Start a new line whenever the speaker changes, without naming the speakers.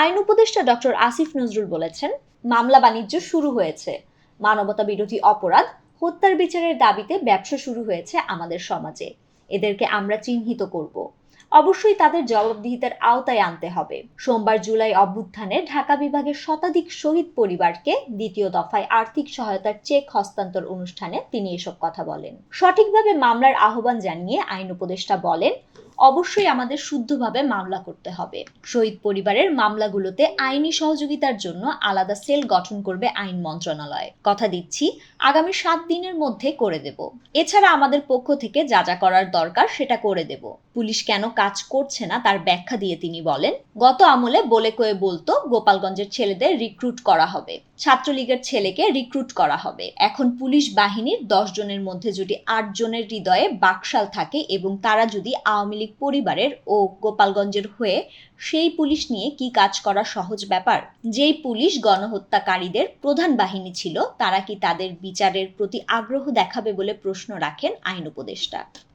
আইন উপদেষ্টা ডক্টর আসিফ নজরুল বলেছেন, মামলা বাণিজ্য শুরু হয়েছে। মানবতা বিরোধী অপরাধ, হত্যার বিচারের দাবিতে ব্যবসা শুরু হয়েছে আমাদের সমাজে। এদেরকে আমরা চিহ্নিত করব। অবশ্যই তাদের জবাবদিহিতার আওতায় আনতে হবে। সোমবার জুলাই অভ্যুত্থানে ঢাকা বিভাগের শতাধিক শহীদ পরিবারকে দ্বিতীয় দফায় আর্থিক সহায়তার চেক হস্তান্তর অনুষ্ঠানে তিনি এসব কথা বলেন। সঠিকভাবে মামলার আহ্বান জানিয়ে আইন উপদেষ্টা বলেন অবশ্যই আমাদের শুদ্ধভাবে মামলা করতে হবে। শহীদ পরিবারের মামলাগুলোতে আইনি সহযোগিতার জন্য আলাদা সেল গঠন করবে আইন মন্ত্রণালয়। কথা দিচ্ছি, আগামী সাত দিনের মধ্যে করে দেব। এছাড়া আমাদের পক্ষ থেকে যা যা করার দরকার সেটা করে দেব। পুলিশ কেন কাজ করছে না তার ব্যাখ্যা দিয়ে তিনি বলেন, গত আমলে বলে কয়ে বলতো, গোপালগঞ্জের ছেলেদের রিক্রুট করা হবে। ছাত্রলীগের ছেলেকে রিক্রুট করা হবে। এখন পুলিশ বাহিনীর দশ জনের মধ্যে যদি আট জনের হৃদয়ে বাকশাল থাকে এবং তারা যদি আওয়ামী লীগ পরিবারের ও গোপালগঞ্জের হয়ে সেই পুলিশ নিয়ে কি কাজ করা সহজ ব্যাপার? যেই পুলিশ গণহত্যাকারীদের প্রধান বাহিনী ছিল, তারা কি তাদের বিচারের প্রতি আগ্রহ দেখাবে বলে প্রশ্ন রাখেন আইন উপদেষ্টা?